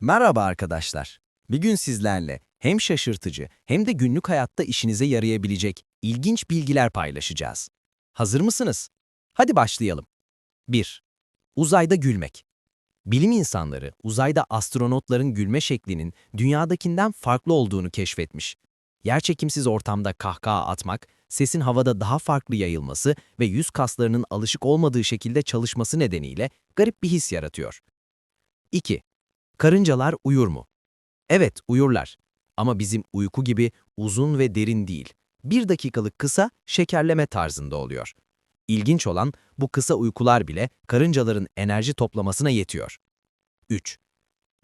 Merhaba arkadaşlar. Bir gün sizlerle hem şaşırtıcı hem de günlük hayatta işinize yarayabilecek ilginç bilgiler paylaşacağız. Hazır mısınız? Hadi başlayalım. 1. Uzayda gülmek. Bilim insanları uzayda astronotların gülme şeklinin dünyadakinden farklı olduğunu keşfetmiş. Yerçekimsiz ortamda kahkaha atmak, sesin havada daha farklı yayılması ve yüz kaslarının alışık olmadığı şekilde çalışması nedeniyle garip bir his yaratıyor. 2. Karıncalar uyur mu? Evet, uyurlar. Ama bizim uyku gibi uzun ve derin değil. Bir dakikalık kısa, şekerleme tarzında oluyor. İlginç olan bu kısa uykular bile karıncaların enerji toplamasına yetiyor. 3.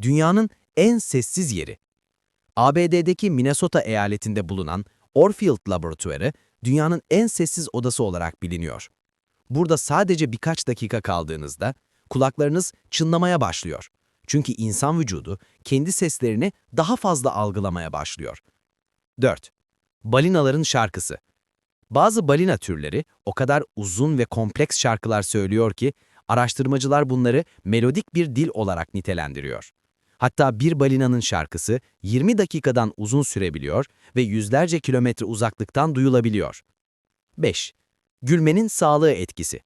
Dünyanın en sessiz yeri. ABD'deki Minnesota eyaletinde bulunan Orfield Laboratuvarı, dünyanın en sessiz odası olarak biliniyor. Burada sadece birkaç dakika kaldığınızda kulaklarınız çınlamaya başlıyor. Çünkü insan vücudu kendi seslerini daha fazla algılamaya başlıyor. 4. Balinaların şarkısı. Bazı balina türleri o kadar uzun ve kompleks şarkılar söylüyor ki araştırmacılar bunları melodik bir dil olarak nitelendiriyor. Hatta bir balinanın şarkısı 20 dakikadan uzun sürebiliyor ve yüzlerce kilometre uzaklıktan duyulabiliyor. 5. Gülmenin sağlığı etkisi.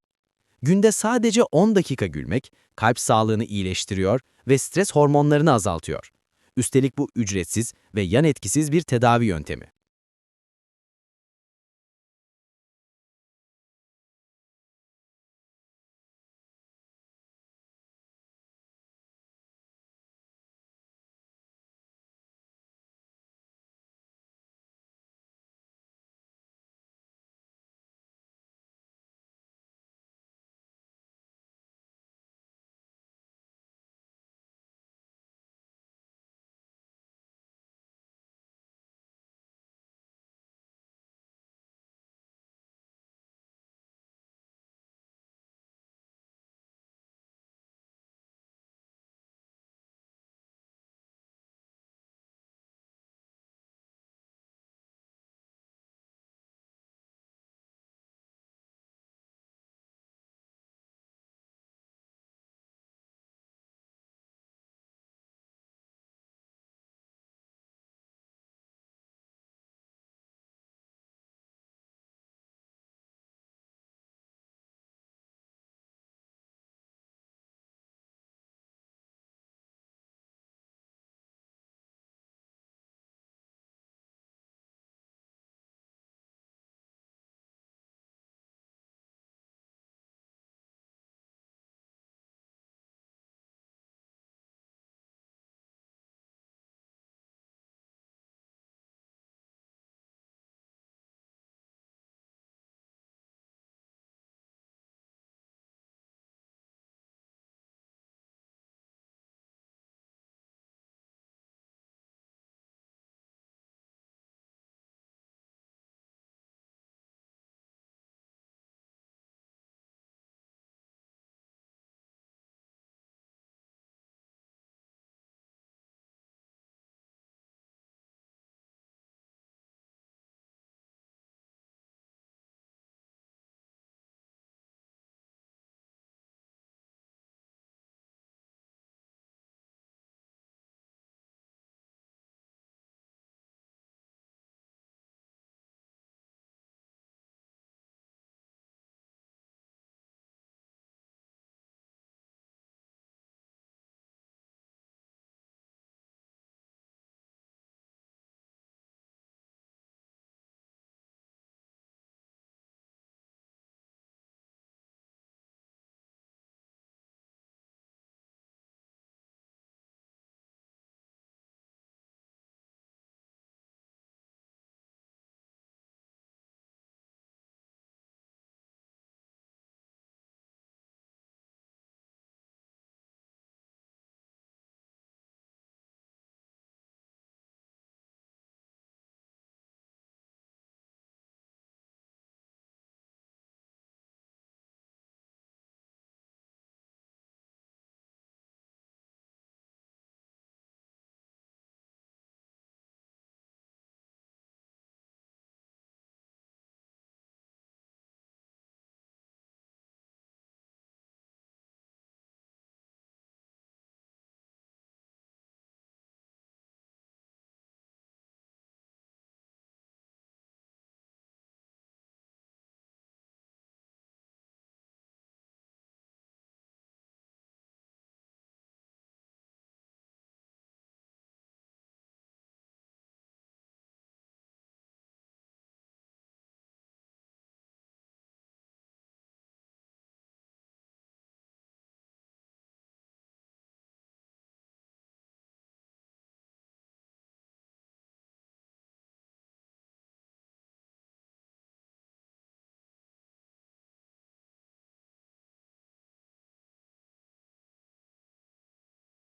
Günde sadece 10 dakika gülmek, kalp sağlığını iyileştiriyor ve stres hormonlarını azaltıyor. Üstelik bu ücretsiz ve yan etkisiz bir tedavi yöntemi.